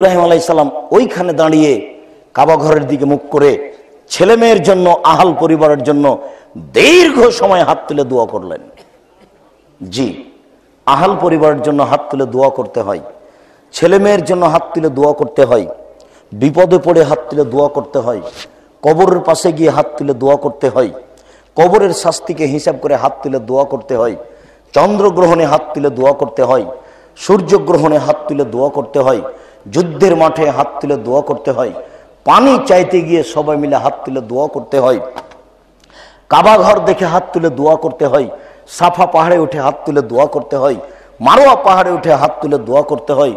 ইব্রাহিম আলাইসাল্লাম ওইখানে দাঁড়িয়ে কাবা ঘরের দিকে মুখ করে ছেলে মেয়ের জন্য, আহাল পরিবারের জন্য দীর্ঘ সময় হাত তুলে দোয়া করলেন। জি, আহাল পরিবারের জন্য হাত তুলে দোয়া করতে হয়। ছেলে মেয়ের জন্য হাত তুলে দোয়া করতে হয়। বিপদে পড়ে হাত তুলে দোয়া করতে হয়। কবরের পাশে গিয়ে হাত তুলে দোয়া করতে হয়। কবরের শাস্তিকে হিসাব করে হাত তুলে দোয়া করতে হয়। চন্দ্রগ্রহণে হাত তুলে দোয়া করতে হয়। সূর্যগ্রহণে হাত তুলে দোয়া করতে হয়। যুদ্ধের মাঠে হাত তুলে দোয়া করতে হয়। পানি চাইতে গিয়ে সবাই মিলে হাত তুলে দোয়া করতে হয়। কাবা ঘর দেখে হাত তুলে দোয়া করতে হয়। সাফা পাহাড়ে উঠে হাত তুলে দোয়া করতে হয়। মারোয়া পাহাড়ে উঠে হাত তুলে দোয়া করতে হয়।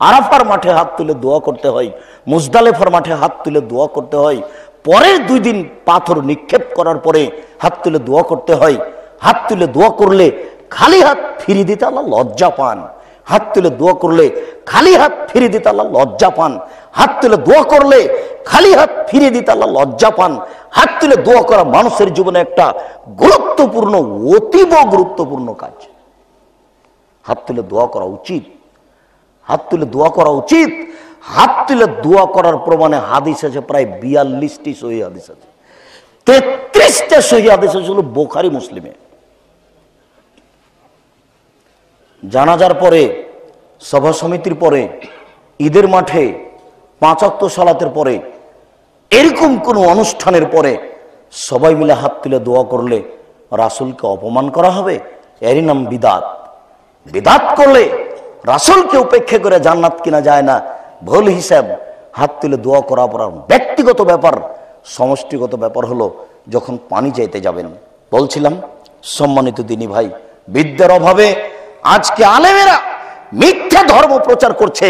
আরাফার মাঠে হাত তুলে দোয়া করতে হয়। মুজদালেফার মাঠে হাত তুলে দোয়া করতে হয়। পরের দুই দিন পাথর নিক্ষেপ করার পরে হাত তুলে দোয়া করতে হয়। হাত তুলে দোয়া করলে খালি হাত ফিরিয়ে দিতে আল্লাহ লজ্জা পান। হাত তুলে দোয়া করলে খালি হাত ফিরিয়ে দিতে আল্লাহ লজ্জা পান। হাত তুলে দোয়া করলে খালি হাত ফিরিয়ে দিতে আল্লাহ লজ্জা পান। হাত তুলে দোয়া করা মানুষের জীবনে একটা গুরুত্বপূর্ণ, অতীব গুরুত্বপূর্ণ কাজ। হাত তুলে দোয়া করা উচিত। হাত তুলে দোয়া করা উচিত। হাত তুলে দোয়া করার প্রমাণে হাদিস আছে, প্রায় বিয়াল্লিশটি সহি হাদিস আছে। তেত্রিশটা সহি হাদিস আছে বোখারি মুসলিমে। জানাজার পরে, সভা সমিতির পরে, ঈদের মাঠে পাঁচাত্ত সালাতের পরে, এরকম কোনো অনুষ্ঠানের পরে সবাই মিলে হাত তুলে দোয়া করলে রাসুলকে অপমান করা হবে? এরই নাম বিদাত। বিদাত করলে রাসুলকে উপেক্ষা করে জান্নাত কিনা যায় না। ভুল হিসাব, হাত তুলে দোয়া করা পড়ার ব্যক্তিগত ব্যাপার, সমষ্টিগত ব্যাপার হলো যখন পানি চাইতে যাবেন। বলছিলাম, সম্মানিত দিনী ভাই, বিদ্যার অভাবে আজকে আলেমেরা মিথ্যা ধর্ম প্রচার করছে।